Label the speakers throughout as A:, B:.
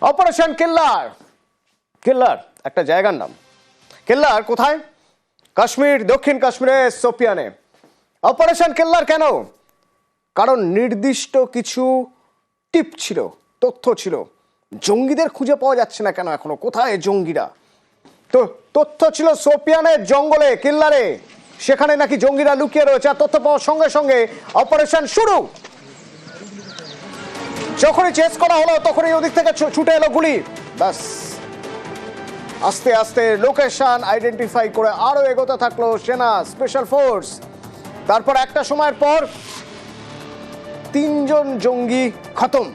A: Operation কেল্লার কেল্লার, একটা জায়গার নাম। কেল্লার কোথায়? কাশ্মীর, দক্ষিণ কাশ্মীরে, সোপিয়ানে। অপারেশন কেল্লার কেন? কারণ নির্দিষ্ট কিছু টিপ ছিল, তথ্য ছিল। জঙ্গিদের খুঁজে পাওয়া যাচ্ছে না কেন এখনও? কোথায় জঙ্গিরা? তো তথ্য ছিল সোপিয়ানের জঙ্গলে, কিল্লারে। সেখানে নাকি জঙ্গিরা লুকিয়ে রয়েছে। আর তথ্য পাওয়ার সঙ্গে সঙ্গে অপারেশন শুরু। যখনই চেস করা হলো, তখনই ওদিক থেকে ছুটে এলো গুলি। ব্যাস। আস্তে আস্তে লোকেশন আইডেন্টিফাই করে আরও এগোতে থাকল সেনা স্পেশাল ফোর্স তারপর একটা সময়ের পর তিনজন জঙ্গি খতম।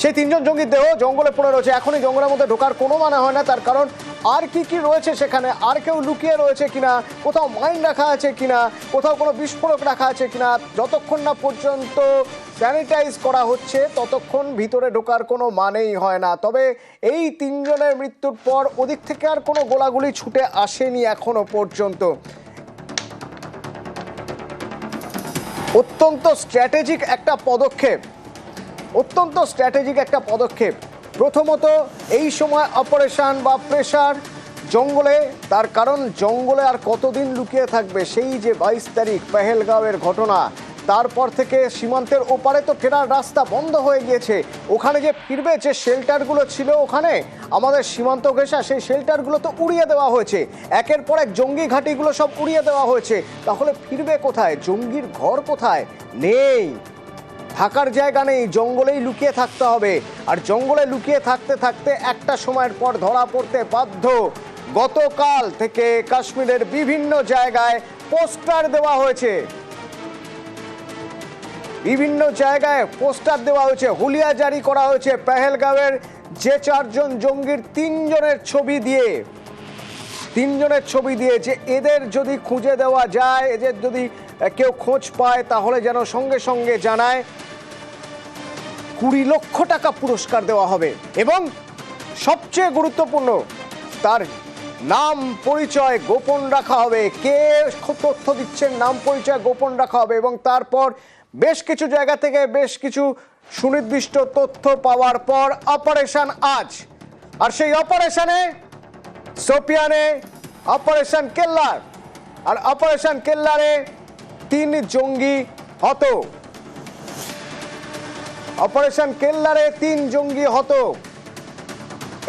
A: সেই তিনজন জঙ্গির দেহ জঙ্গলে পড়ে রয়েছে। এখনই জঙ্গলের মধ্যে ঢোকার কোনো মানে হয় না। তার কারণ আর কি কি রয়েছে সেখানে? আর কেউ লুকিয়ে রয়েছে কিনা? কোথাও মাইন রাখা আছে কিনা? কোথাও কোনো বিস্ফোরক রাখা আছে কিনা? যতক্ষণ না পর্যন্ত স্যানিটাইজ করা হচ্ছে, ততক্ষণ ভিতরে ঢোকার কোনো মানেই হয় না। তবে এই তিনজনের মৃত্যুর পর ওদিক থেকে আর কোনো গোলাগুলি ছুটে আসেনি এখনও পর্যন্ত। অত্যন্ত স্ট্র্যাটেজিক একটা পদক্ষেপ। অত্যন্ত স্ট্র্যাটেজিক একটা পদক্ষেপ। প্রথমত, এই সময় অপারেশান বা প্রেশার জঙ্গলে, তার কারণ জঙ্গলে আর কতদিন লুকিয়ে থাকবে সেই যে বাইশ তারিখ, পেহেলগাঁওয়ের ঘটনা। তারপর থেকে সীমান্তের ওপারে তো ফেরার রাস্তা বন্ধ হয়ে গিয়েছে। ওখানে যে ফিরবে যে শেল্টারগুলো ছিল ওখানে, আমাদের সীমান্ত ঘেঁষা সেই শেল্টারগুলো তো উড়িয়ে দেওয়া হয়েছে। একের পর এক জঙ্গি ঘাঁটিগুলো সব উড়িয়ে দেওয়া হয়েছে। তাহলে ফিরবে কোথায়? জঙ্গির ঘর কোথায়? নেই। থাকার জায়গা নেই। জঙ্গলেই লুকিয়ে থাকতে হবে। আর জঙ্গলে লুকিয়ে থাকতে থাকতে একটা সময়ের পর ধরা পড়তে বাধ্য। গতকাল থেকে কাশ্মীরের বিভিন্ন জায়গায় পোস্টার দেওয়া হয়েছে। বিভিন্ন জায়গায় পোস্টার দেওয়া হয়েছে, হুলিয়া জারি করা হয়েছে পেহেলগাঁওয়ের যে চারজন জঙ্গির তিনজনের ছবি দিয়ে। তিনজনের ছবি দিয়ে যে এদের যদি খুঁজে দেওয়া যায়, এদের যদি কেউ খোঁজ পায়, তাহলে যেন সঙ্গে সঙ্গে জানায়, কুড়ি লক্ষ টাকা পুরস্কার দেওয়া হবে। এবং সবচেয়ে গুরুত্বপূর্ণ, তার নাম পরিচয় গোপন রাখা হবে। কে তথ্য দিচ্ছেন, নাম পরিচয় গোপন রাখা হবে এবং তারপর বেশ কিছু জায়গা থেকে বেশ কিছু সুনির্দিষ্ট তথ্য পাওয়ার পর অপারেশন আজ। আর সেই অপারেশনে সোপিয়ানে অপারেশন কেল্লার। আর অপারেশন কেল্লারে তিন জঙ্গি হত। অপারেশন কেল্লারে তিন জঙ্গি হত।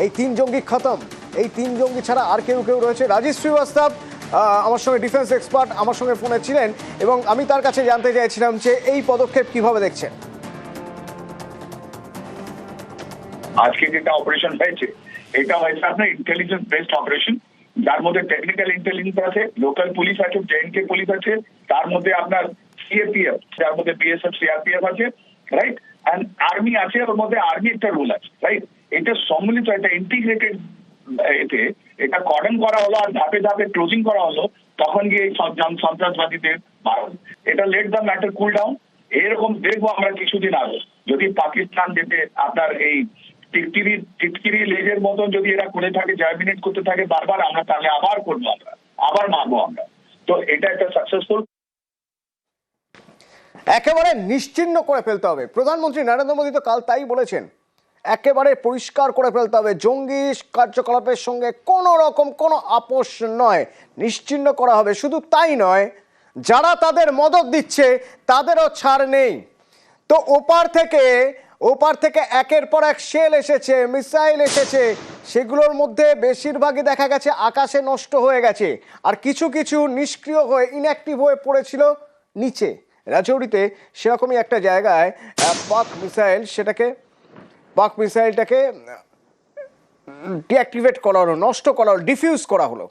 A: এই তিন জঙ্গি খতম। এই তিন জঙ্গি ছাড়া আর কেউ কেউ রয়েছে। রাজেশ শ্রীবাস্তব আমার সঙ্গে ডিফেন্স এক্সপার্ট আমার সঙ্গে ফোনে ছিলেন এবং আমি তার কাছে জানতে চাইছিলাম যে এই পদক্ষেপ কীভাবে দেখছেন?
B: আজকে যেটা অপারেশন হয়েছে, এটা হয়েছে আপনার ইন্টেলিজেন্স বেসড অপারেশন যার মধ্যে টেকনিক্যাল ইন্টেলিজেন্স আছে লোকাল পুলিশ আছে জেএনকে পুলিশ আছে, তার মধ্যে আপনার সিএপিএফ যার মধ্যে বিএসএফ সিআরপিএফ আছে রাইট অ্যান্ড আর্মি আছে, ওর মধ্যে আর্মি একটা রোল আছে রাইট এটা সম্মিলিত একটা ইন্টিগ্রেটেড এতে এটা কর্ডন করা হলো আর ধাপে ধাপে ক্লোজিং করা হলো, তখন গিয়ে সন্ত্রাসবাদীদের মারা এটা let the matter cool down এরকম দেখব আমরা কিছুদিন আগে। যদি পাকিস্তান যেতে আপনার এই টিকটিরি টিকটিরি লেজের মতন যদি এরা করে থাকে জার্মিনেট করতে থাকে বারবার, আমরা তাহলে আবার করব আমরা। আবার মারবো আমরা। তো এটা একটা সাকসেসফুল
A: একেবারে নিশ্চিন্ন করে ফেলতে হবে। প্রধানমন্ত্রী নরেন্দ্র মোদী তো কাল তাই বলেছেন। একেবারে পরিষ্কার করে ফেলতে হবে। জঙ্গি কার্যকলাপের সঙ্গে কোনো রকম কোনো আপোষ নয়। নিশ্চিহ্ন করা হবে। শুধু তাই নয়, যারা তাদের মদত দিচ্ছে, তাদেরও ছাড় নেই। তো ওপার থেকে ওপার থেকে একের পর এক শেল এসেছে, মিসাইল এসেছে। সেগুলোর মধ্যে বেশিরভাগই দেখা গেছে আকাশে নষ্ট হয়ে গেছে। আর কিছু কিছু নিষ্ক্রিয় হয়ে ইনঅ্যাক্টিভ হয়ে পড়েছিল নিচে। রাজৌরিতে সেরকমই একটা জায়গায় পাক মিসাইল সেটাকে পাক মিসাইলটাকে ডিঅ্যাক্টিভেট করা হলো নষ্ট করা হলো ডিফিউজ করা হলো।